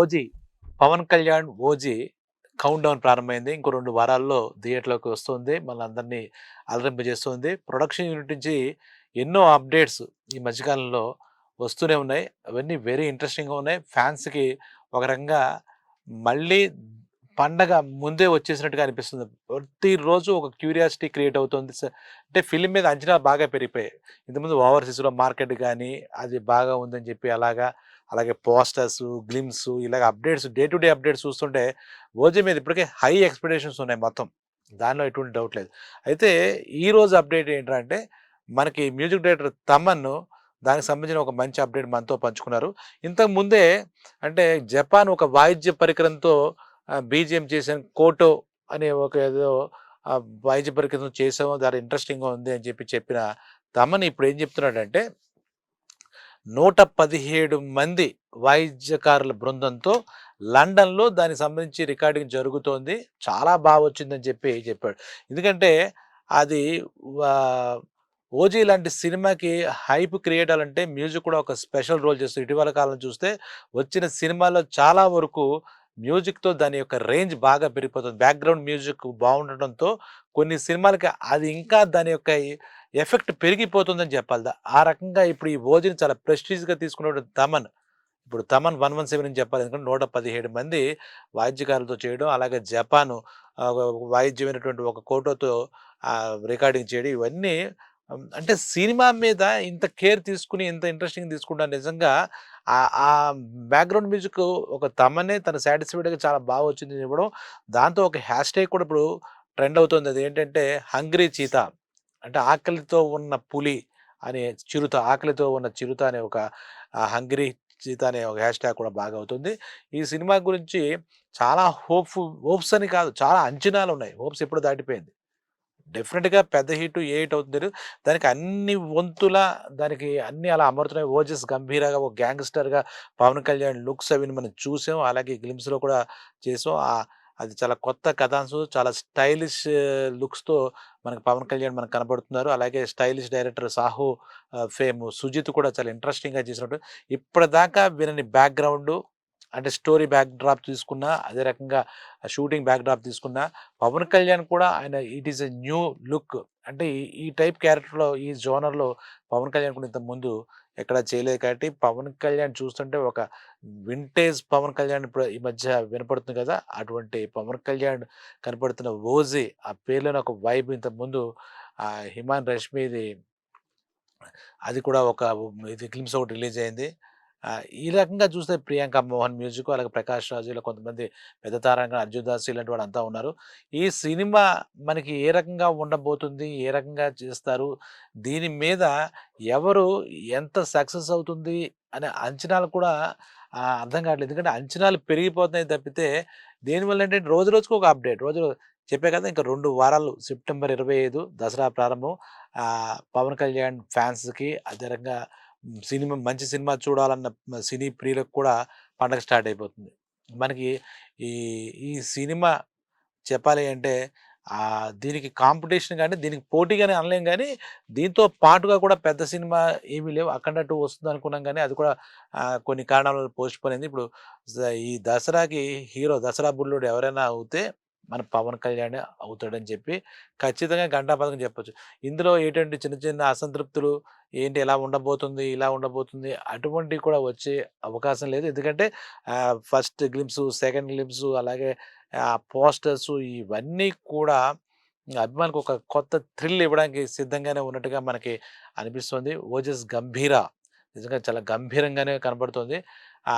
OG Pawan Kalyan OG countdown ప్రారంభమైంది. ఇంకో రెండు వారాల్లో థియేటర్లోకి వస్తుంది. మన అందరినీ అలరింపజేస్తుంది. ప్రొడక్షన్ యూనిట్ నుంచి ఎన్నో అప్డేట్స్ ఈ మధ్యకాలంలో వస్తూనే ఉన్నాయి. అవన్నీ వెరీ ఇంట్రెస్టింగ్గా ఉన్నాయి. ఫ్యాన్స్కి ఒక రకంగా మళ్ళీ పండగ ముందే వచ్చేసినట్టుగా అనిపిస్తుంది. ప్రతిరోజు ఒక క్యూరియాసిటీ క్రియేట్ అవుతుంది. అంటే ఫిలిం మీద అంచనా బాగా పెరిగిపోయాయి. ఇంతకుముందు ఓవర్సీస్లో మార్కెట్ కానీ అది బాగా ఉందని చెప్పి అలాగా అలాగే పోస్టర్స్ గ్లిమ్స్ ఇలాగ updates day to day updates చూస్తుంటే ఓజీ మీద ఇప్పటికే హై ఎక్స్పెక్టేషన్స్ ఉన్నాయి మొత్తం. దానిలో ఎటువంటి డౌట్ లేదు. అయితే ఈ రోజు అప్డేట్ ఏంటంటే మనకి మ్యూజిక్ డైరెక్టర్ తమన్ను దానికి సంబంధించిన ఒక మంచి అప్డేట్ మనతో పంచుకున్నారు. ఇంతకు ముందే అంటే జపాన్ ఒక వాయిద్య పరికరంతో బీజిఎం చేసిన కోటో అనే ఒక ఏదో వాయిద్య పరికరం చేసాము దాని ఇంట్రెస్టింగ్గా ఉంది అని చెప్పి చెప్పిన తమన్ ఇప్పుడు ఏం చెప్తున్నాడంటే నూట పదిహేడు మంది వాయిద్యకారుల బృందంతో లండన్లో దానికి సంబంధించి రికార్డింగ్ జరుగుతోంది. చాలా బాగా వచ్చిందని చెప్పి చెప్పాడు. ఎందుకంటే అది ఓజీ లాంటి సినిమాకి హైప్ క్రియేట్ అవ్వాలంటే మ్యూజిక్ కూడా ఒక స్పెషల్ రోల్ చేస్తుంది. ఇటీవల కాలం చూస్తే వచ్చిన సినిమాలో చాలా వరకు మ్యూజిక్తో దాని యొక్క రేంజ్ బాగా పెరిగిపోతుంది. బ్యాక్గ్రౌండ్ మ్యూజిక్ బాగుండటంతో కొన్ని సినిమాలకి అది ఇంకా దాని యొక్క ఎఫెక్ట్ పెరిగిపోతుందని చెప్పాలి. ఆ రకంగా ఇప్పుడు ఈ ఓజీని చాలా ప్రెస్టీజ్గా తీసుకునే తమన్ ఇప్పుడు తమన్ వన్ వన్ సెవెన్ అని చెప్పాలి. ఎందుకంటే నూట పదిహేడు మంది వాయిద్యకారులతో చేయడం అలాగే జపాను వాయిద్యమైనటువంటి ఒక కోటోతో రికార్డింగ్ చేయడం ఇవన్నీ అంటే సినిమా మీద ఇంత కేర్ తీసుకుని ఇంత ఇంట్రెస్టింగ్ తీసుకుంటా నిజంగా ఆ- బ్యాక్గ్రౌండ్ మ్యూజిక్ ఒక తమనే తన సాటిస్ఫైడ్గా చాలా బాగా వచ్చింది చెప్పడం దాంతో ఒక హ్యాష్ ట్యాగ్ కూడా ఇప్పుడు ట్రెండ్ అవుతుంది. అది ఏంటంటే హంగ్రీ చీత. అంటే ఆకలితో ఉన్న పులి అనే చిరుత ఆకలితో ఉన్న చిరుత అనే ఒక హంగ్రీ చీత అనే ఒక హ్యాష్ ట్యాగ్ కూడా బాగా అవుతుంది. ఈ సినిమా గురించి చాలా హోప్ హోప్స్ అని కాదు చాలా అంచనాలు ఉన్నాయి. హోప్స్ ఎప్పుడు దాటిపోయింది. డెఫినెట్గా పెద్ద హిట్ ఏ హిట్ అవుతుంది దానికి అన్ని వంతుల దానికి అన్ని అలా అమరుతున్నాయి. ఓజస్ గంభీరగా ఒక గ్యాంగ్స్టర్గా పవన్ కళ్యాణ్ లుక్స్ అవి మనం చూసాం. అలాగే గ్లిమ్స్లో కూడా చేసాం. ఆ అది చాలా కొత్త కథాంశం చాలా స్టైలిష్ లుక్స్తో మనకు పవన్ కళ్యాణ్ మనకు కనబడుతున్నారు. అలాగే stylish director Saaho fame Sujeeth కూడా చాలా ఇంట్రెస్టింగ్గా చేసినట్టు. ఇప్పటిదాకా వినని బ్యాక్గ్రౌండ్ అంటే స్టోరీ బ్యాక్ డ్రాప్ తీసుకున్నా అదే రకంగా షూటింగ్ బ్యాక్ డ్రాప్ తీసుకున్నా పవన్ కళ్యాణ్ కూడా ఆయన it is a new look. అంటే ఈ- ఈ టైప్ క్యారెక్టర్లో ఈ జోనర్లో పవన్ కళ్యాణ్ కూడా ఇంతకుముందు ఎక్కడ చేయలేదు కాబట్టి పవన్ కళ్యాణ్ చూస్తుంటే ఒక వింటేజ్ పవన్ కళ్యాణ్ ఇప్పుడు ఈ మధ్య వినపడుతుంది కదా! అటువంటి పవన్ కళ్యాణ్ కనపడుతున్న ఓజీ ఆ పేర్లోని ఒక వైబ్ ఇంతకుముందు ముందు ఆ హిమాన్ రష్మిది అది కూడా ఒక ఇది క్లిమ్స్ ఒకటి రిలీజ్ అయింది. ఈ రకంగా చూస్తే ప్రియాంక మోహన్ మ్యూజిక్ అలాగే ప్రకాష్ రాజు ఇలా కొంతమంది పెద్ద తారంగా అర్జున్ దాస్ ఇలాంటి వాడు అంతా ఉన్నారు. ఈ సినిమా మనకి ఏ రకంగా ఉండబోతుంది ఏ రకంగా చేస్తారు దీని మీద ఎవరు ఎంత సక్సెస్ అవుతుంది అనే అంచనాలు కూడా అర్థం కావట్లేదు. ఎందుకంటే అంచనాలు పెరిగిపోతున్నాయి తప్పితే దీనివల్ల ఏంటంటే రోజు రోజుకు ఒక అప్డేట్. రోజు చెప్పే కదా ఇంకా రెండు వారాలు సెప్టెంబర్ ఇరవై ఐదు దసరా ప్రారంభం. పవన్ కళ్యాణ్ ఫ్యాన్స్కి అదే రకంగా సినిమా మంచి సినిమా చూడాలన్న సినీ ప్రియులకు కూడా పండగ స్టార్ట్ అయిపోతుంది. మనకి ఈ ఈ సినిమా చెప్పాలి అంటే దీనికి కాంపిటీషన్ కానీ దీనికి పోటీ కానీ అనలేం కానీ దీంతో పాటుగా కూడా పెద్ద సినిమా ఏమీ లేవు. అక్కడ టూ వస్తుంది అనుకున్నాం కానీ అది కూడా కొన్ని కారణాల వల్ల పోస్ట్ పోయింది ఇప్పుడు ఈ దసరాకి హీరో దసరా బుల్లుడు ఎవరైనా అవుతే మన పవన్ కళ్యాణ్ అవుతాడని చెప్పి ఖచ్చితంగా గంటాపథకం చెప్పొచ్చు. ఇందులో ఏంటంటే చిన్న చిన్న అసంతృప్తులు ఏంటి ఎలా ఉండబోతుంది ఇలా ఉండబోతుంది అటువంటివి కూడా వచ్చే అవకాశం లేదు. ఎందుకంటే ఫస్ట్ గ్లిమ్స్ సెకండ్ గ్లిమ్స్ అలాగే ఆ పోస్టర్స్ ఇవన్నీ కూడా అభిమానికి ఒక కొత్త థ్రిల్ ఇవ్వడానికి సిద్ధంగానే ఉన్నట్టుగా మనకి అనిపిస్తుంది. ఓజస్ గంభీర నిజంగా చాలా గంభీరంగానే కనబడుతుంది. ఆ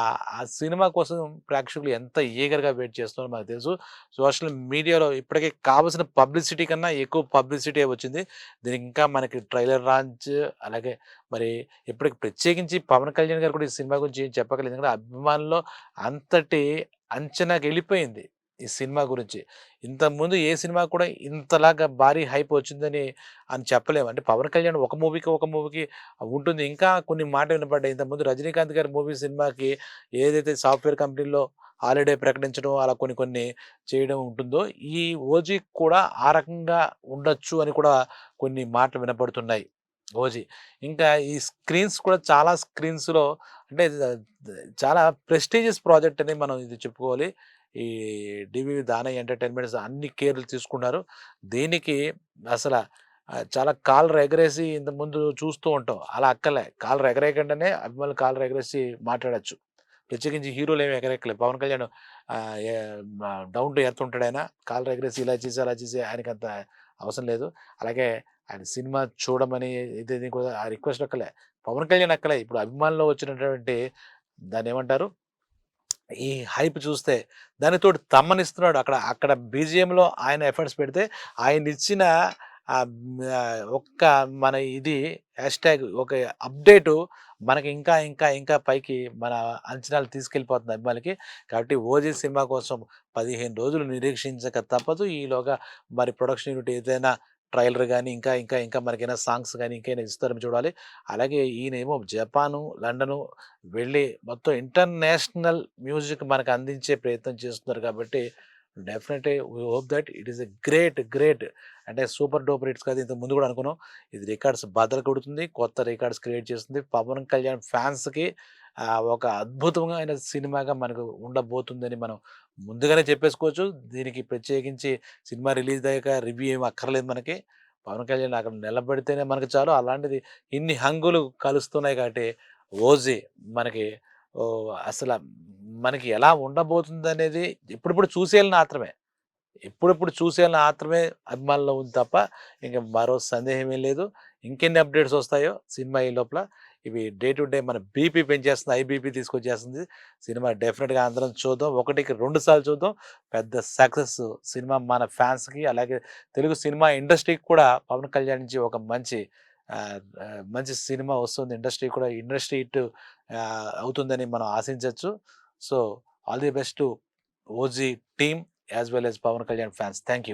సినిమా కోసం ప్రేక్షకులు ఎంత ఈగర్గా వెయిట్ చేస్తున్నారో మనకు తెలుసు. సోషల్ మీడియాలో ఇప్పటికే కావాల్సిన పబ్లిసిటీ కన్నా ఎక్కువ పబ్లిసిటీ వచ్చింది. దీనికి ఇంకా మనకి ట్రైలర్ లాంచ్ అలాగే మరి ఇప్పటికి ప్రత్యేకించి పవన్ కళ్యాణ్ గారు కూడా ఈ సినిమా గురించి ఏం చెప్పగలేదు ఎందుకంటే అభిమానుల్లో అంతటి అంచనాకి వెళ్ళిపోయింది ఈ సినిమా గురించి. ఇంతకుముందు ఏ సినిమా కూడా ఇంతలాగా భారీ హైప్ వచ్చిందని అని చెప్పలేము. అంటే పవన్ కళ్యాణ్ ఒక మూవీకి ఒక మూవీకి ఉంటుంది. ఇంకా కొన్ని మాటలు వినపడ్డాయి. ఇంతకుముందు రజనీకాంత్ గారి మూవీ సినిమాకి ఏదైతే సాఫ్ట్వేర్ కంపెనీలో హాలిడే ప్రకటించడం అలా కొన్ని కొన్ని చేయడం ఉంటుందో ఈ ఓజీ కూడా ఆ రకంగా ఉండొచ్చు అని కూడా కొన్ని మాటలు వినపడుతున్నాయి. ఓజీ. ఇంకా ఈ స్క్రీన్స్ కూడా చాలా స్క్రీన్స్‌లో అంటే చాలా ప్రెస్టీజియస్ ప్రాజెక్ట్ అని మనం ఇది చెప్పుకోవాలి. ఈ డివివి దానయ్య ఎంటర్‌టైన్‌మెంట్స్ అన్ని కేర్‌లు తీసుకున్నారు. దీనికి అసలు చాలా కాళ్ళు ఎగరేసి ఇంతకుముందు చూస్తూ ఉంటాం. అలా అక్కర్లే. కాళ్ళు ఎగరేయకుండానే అభిమానులు కాళ్ళు ఎగరేసి మాట్లాడొచ్చు. ప్రత్యేకించి హీరోలు ఏమి ఎగరెక్కలేదు Pawan Kalyan down to earth ఉంటాడాయన. Collar ఎగరేసి ఇలా చేసి, అలా చేసి ఆయనకంత అవసరం లేదు. అలాగే ఆయన సినిమా చూడమని ఇది కూడా ఆ రిక్వెస్ట్ అక్కలే పవన్ కళ్యాణ్ అక్కలే ఇప్పుడు అభిమానులు వచ్చినటువంటి దాన్ని ఏమంటారు ఈ హైప్ చూస్తే దానితో తమ్మనిస్తున్నాడు. అక్కడ అక్కడ బీజీఎంలో ఆయన ఎఫర్ట్స్ పెడితే ఆయన ఇచ్చిన ఒక్క మన ఇది హ్యాష్‌ట్యాగ్ ఒక అప్డేటు మనకి ఇంకా, ఇంకా, ఇంకా పైకి మన అంచనాలు తీసుకెళ్ళిపోతుంది అభిమానులకి. కాబట్టి 'ఓజీ' సినిమా కోసం 15 రోజులు నిరీక్షించక తప్పదు. ఈలోగా మరి ప్రొడక్షన్ యూనిట్ ఏదైనా ట్రైలర్ కానీ ఇంకా, ఇంకా, ఇంకా మనకైనా సాంగ్స్ కానీ ఇంకైనా ఇస్తారని చూడాలి. అలాగే ఈయనేమో జపాను, లండను వెళ్ళి మొత్తం ఇంటర్నేషనల్ మ్యూజిక్ మనకు అందించే ప్రయత్నం చేస్తున్నారు కాబట్టి definitely we hope that it is a great, great అంటే సూపర్ డూపర్ హిట్స్ కాదు. ఇంతకు ముందు కూడా అనుకున్నాం. ఇది రికార్డ్స్ బద్దలు కొడుతుంది. కొత్త రికార్డ్స్ క్రియేట్ చేస్తుంది. పవన్ కళ్యాణ్ ఫ్యాన్స్‌కి ఒక అద్భుతమైన సినిమాగా మనకు ఉండబోతుందని మనం ముందుగానే చెప్పేసుకోవచ్చు. దీనికి ప్రత్యేకించి సినిమా రిలీజ్ అయ్యాక రివ్యూ ఏమి అక్కర్లేదు మనకి. పవన్ కళ్యాణ్ అక్కడ నిలబడితేనే మనకు చాలు. అలాంటిది ఇన్ని హంగులు కలుస్తున్నాయి కాబట్టి 'ఓజీ' మనకి అసలు మనకి ఎలా ఉండబోతుందనేది ఇప్పుడిప్పుడు చూసేయాలని మాత్రమే ఇప్పుడిప్పుడు చూసేయాలని మాత్రమే అభిమానులు ఉంది తప్ప ఇంకా మరో సందేహం ఏం లేదు. ఇంకెన్ని అప్డేట్స్ వస్తాయో సినిమా ఈ లోపల ఇవి డే టు డే మన బీపీ పెంచేస్తుంది. ఐబీపీ తీసుకొచ్చేస్తుంది. సినిమా డెఫినెట్గా అందరం చూద్దాం. ఒకటికి రెండు సార్లు చూద్దాం. పెద్ద సక్సెస్ సినిమా మన ఫ్యాన్స్‌కి అలాగే తెలుగు సినిమా ఇండస్ట్రీకి కూడా పవన్ కళ్యాణ్ నుంచి ఒక మంచి మంచి సినిమా వస్తుంది. ఇండస్ట్రీ కూడా ఇండస్ట్రీ ఇటు అవుతుందని మనం ఆశించవచ్చు so, all the best to 'OG' team as well as Pawan Kalyan fans. Thank you.